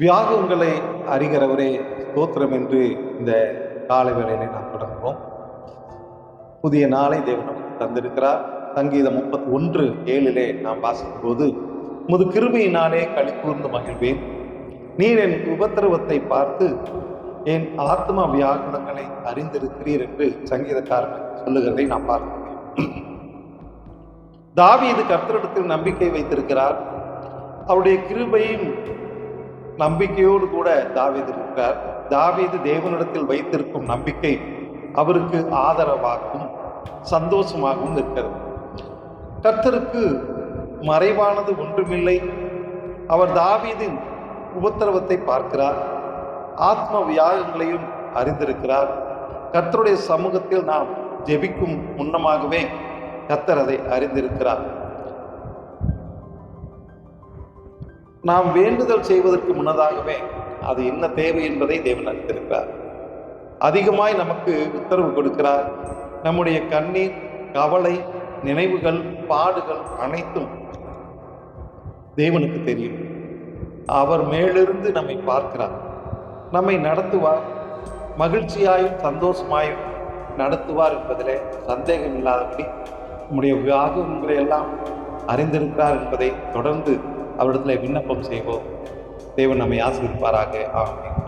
வியாகங்களை அறிகிறவரே ஸ்தோத்திரம் என்று இந்த காலை வேளையிலே நாம் தொடங்குவோம். புதிய நாளை தேவன் நமக்கு தந்திருக்கிறார். சங்கீதம் முப்பத்தி ஒன்று ஏழிலே நாம் வாசிக்கும் போது முது கிருபையினாலே களி கூர்ந்து மகிழ்வேன். நீர் என் உபத்திரவத்தை பார்த்து என் ஆத்மா வியாகுலங்களை அறிந்திருக்கிறீர் என்று சங்கீதக்காரன் சொல்லுகிறதை நாம் பார்க்க தாவி இது கர்த்தரிடத்தில் நம்பிக்கை வைத்திருக்கிறார். அவருடைய கிருபையும் நம்பிக்கையோடு கூட தாவீது இருக்கிறார் தாவீது தேவனிடத்தில் வைத்திருக்கும் நம்பிக்கை அவருக்கு ஆதரவாகவும் சந்தோஷமாகவும் இருக்கிறது. கர்த்தருக்கு மறைவானது ஒன்றுமில்லை. அவர் தாவீதின் உபத்திரவத்தை பார்க்கிறார். ஆத்ம வியாகங்களையும் அறிந்திருக்கிறார். கர்த்தருடைய சமூகத்தில் நாம் ஜெபிக்கும் முன்னமாகவே கர்த்தர் அதை அறிந்திருக்கிறார். நாம் வேண்டுதல் செய்வதற்கு முன்னதாகவே அது என்ன தேவை என்பதை தேவன் அறிந்திருக்கிறார். அதிகமாய் நமக்கு உத்தரவு கொடுக்கிறார். நம்முடைய கண்ணீர் கவலை நினைவுகள் பாடுகள் அனைத்தும் தேவனுக்கு தெரியும். அவர் மேலிருந்து நம்மை பார்க்கிறார். நம்மை நடத்துவார். மகிழ்ச்சியாயும் சந்தோஷமாயும் நடத்துவார் என்பதிலே சந்தேகம் இல்லாதபடி நம்முடைய வியாகங்களை எல்லாம் அறிந்திருக்கிறார் என்பதை தொடர்ந்து அவரிடத்துல விண்ணப்பம் செய்வோம். தேவன் நம்மை ஆசிரிப்பாராக ஆகும்